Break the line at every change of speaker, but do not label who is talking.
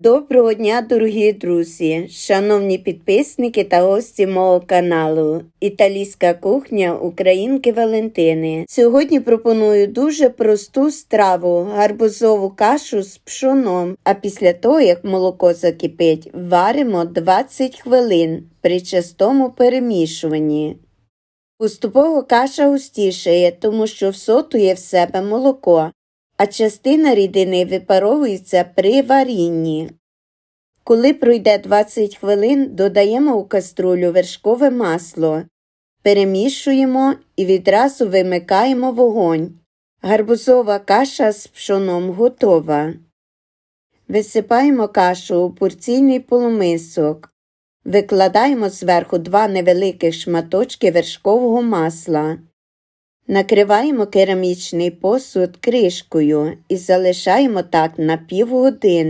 Доброго дня, дорогі друзі, шановні підписники та гості мого каналу Італійська кухня Українки Валентини. Сьогодні пропоную дуже просту страву гарбузову кашу з пшоном. А після того, як молоко закипить, варимо 20 хвилин при частому перемішуванні. Поступово каша густішає, тому що всотує в себе молоко, а частина рідини випаровується при варінні. Коли пройде 20 хвилин, додаємо у каструлю вершкове масло, перемішуємо і відразу вимикаємо вогонь. Гарбузова каша з пшоном готова. Висипаємо кашу у порційний полумисок. Викладаємо зверху два невеликих шматочки вершкового масла. Накриваємо керамічний посуд кришкою і залишаємо так на півгодини.